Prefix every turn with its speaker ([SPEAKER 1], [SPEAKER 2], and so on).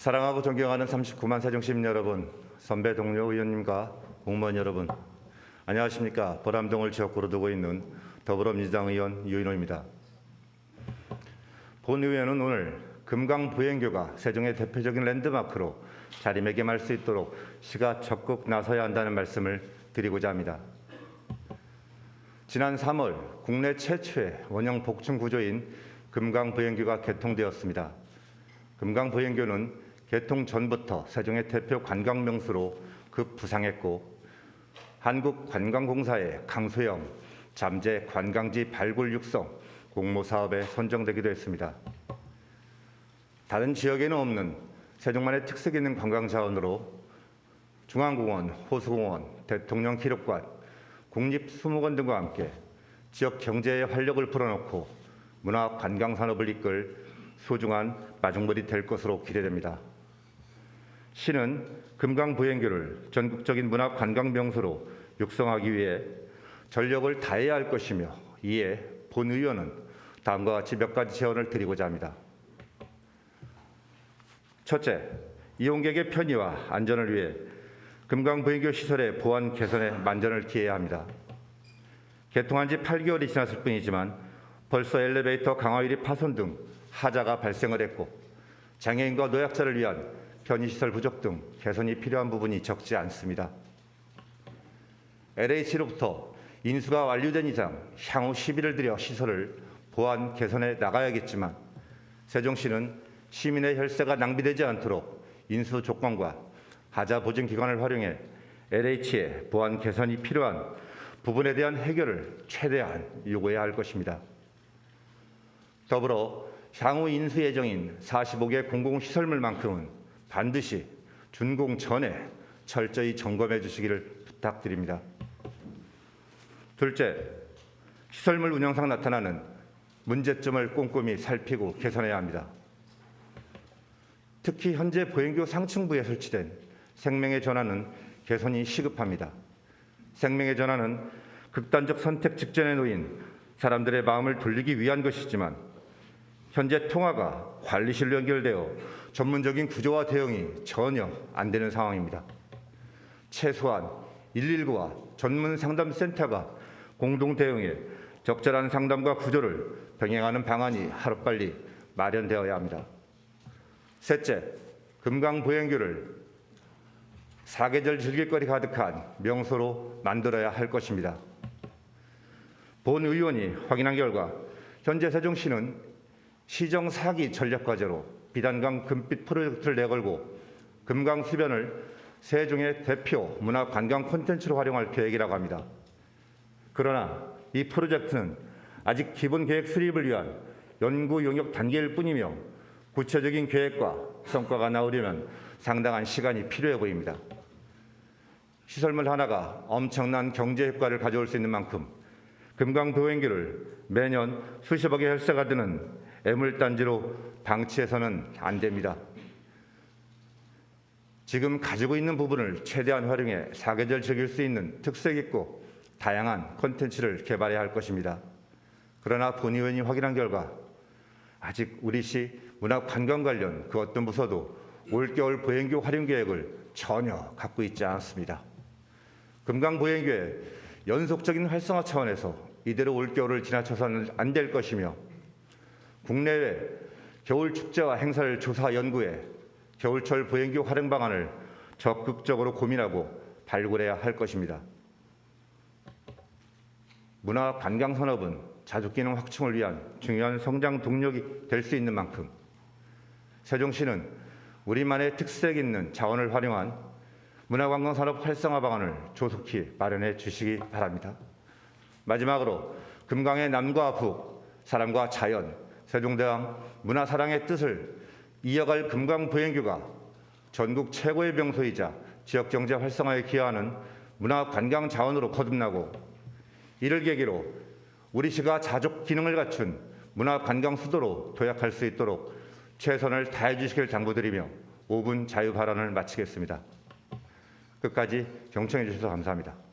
[SPEAKER 1] 사랑하고 존경하는 39만 세종시민 여러분, 선배 동료 의원님과 공무원 여러분, 안녕하십니까. 보람동을 지역구로 두고 있는 더불어민주당 의원 유인호입니다. 본의회는 오늘 금강 부행교가 세종의 대표적인 랜드마크로 자리매김할 수 있도록 시가 적극 나서야 한다는 말씀을 드리고자 합니다. 지난 3월 국내 최초의 원형 복층 구조인 금강 부행교가 개통되었습니다. 금강 부행교는 개통 전부터 세종의 대표 관광 명소로 급부상했고 한국관광공사의 강소형 잠재 관광지 발굴 육성 공모 사업에 선정되기도 했습니다. 다른 지역에는 없는 세종만의 특색 있는 관광 자원으로 중앙공원, 호수공원, 대통령 기록관, 국립수목원 등과 함께 지역 경제에 활력을 불어넣고 문화 관광 산업을 이끌 소중한 마중물이 될 것으로 기대됩니다. 시는 금강 부행교를 전국적인 문화 관광 명소로 육성하기 위해 전력을 다해야 할 것이며 이에 본 의원은 다음과 같이 몇 가지 제언을 드리고자 합니다. 첫째, 이용객의 편의와 안전을 위해 금강 부행교 시설의 보안 개선에 만전을 기해야 합니다. 개통한 지 8개월이 지났을 뿐이지만 벌써 엘리베이터 강화유리 파손 등 하자가 발생을 했고 장애인과 노약자를 위한 편의시설 부족 등 개선이 필요한 부분이 적지 않습니다. LH로부터 인수가 완료된 이상 향후 시비를 들여 시설을 보완 개선해 나가야겠지만 세종시는 시민의 혈세가 낭비되지 않도록 인수 조건과 하자 보증 기관을 활용해 LH의 보완 개선이 필요한 부분에 대한 해결을 최대한 요구해야 할 것입니다. 더불어 향후 인수 예정인 45개 공공시설물만큼은 반드시 준공 전에 철저히 점검해 주시기를 부탁드립니다. 둘째, 시설물 운영상 나타나는 문제점을 꼼꼼히 살피고 개선해야 합니다. 특히 현재 보행교 상층부에 설치된 생명의 전환은 개선이 시급합니다. 생명의 전환은 극단적 선택 직전에 놓인 사람들의 마음을 돌리기 위한 것이지만 현재 통화가 관리실로 연결되어 전문적인 구조와 대응이 전혀 안 되는 상황입니다. 최소한 119와 전문 상담센터가 공동 대응해 적절한 상담과 구조를 병행하는 방안이 하루빨리 마련되어야 합니다. 셋째, 금강 보행교를 사계절 즐길거리 가득한 명소로 만들어야 할 것입니다. 본 의원이 확인한 결과 현재 세종시는 시정 사기 전략 과제로 비단강 금빛 프로젝트를 내걸고 금강 수변을 세종의 대표 문화 관광 콘텐츠로 활용할 계획이라고 합니다. 그러나 이 프로젝트는 아직 기본 계획 수립을 위한 연구 용역 단계일 뿐이며 구체적인 계획과 성과가 나오려면 상당한 시간이 필요해 보입니다. 시설물 하나가 엄청난 경제 효과를 가져올 수 있는 만큼 금강 도행교를 매년 수십억의 혈세가 드는 애물단지로 방치해서는 안 됩니다. 지금 가지고 있는 부분을 최대한 활용해 사계절 즐길 수 있는 특색 있고 다양한 콘텐츠를 개발해야 할 것입니다. 그러나 본 의원이 확인한 결과 아직 우리 시 문화관광 관련 그 어떤 부서도 올겨울 보행교 활용 계획을 전혀 갖고 있지 않습니다. 금강 보행교의 연속적인 활성화 차원에서 이대로 올겨울을 지나쳐서는 안 될 것이며 국내외 겨울 축제와 행사를 조사 연구해 겨울철 보행교 활용 방안을 적극적으로 고민하고 발굴해야 할 것입니다. 문화 관광 산업은 자족 기능 확충을 위한 중요한 성장 동력이 될 수 있는 만큼 세종시는 우리만의 특색 있는 자원을 활용한 문화관광 산업 활성화 방안을 조속히 마련해 주시기 바랍니다. 마지막으로 금강의 남과 북, 사람과 자연, 세종대왕 문화사랑의 뜻을 이어갈 금강 부행교가 전국 최고의 명소이자 지역경제 활성화에 기여하는 문화관광 자원으로 거듭나고 이를 계기로 우리 시가 자족 기능을 갖춘 문화관광 수도로 도약할 수 있도록 최선을 다해 주시길 당부드리며 5분 자유 발언을 마치겠습니다. 끝까지 경청해 주셔서 감사합니다.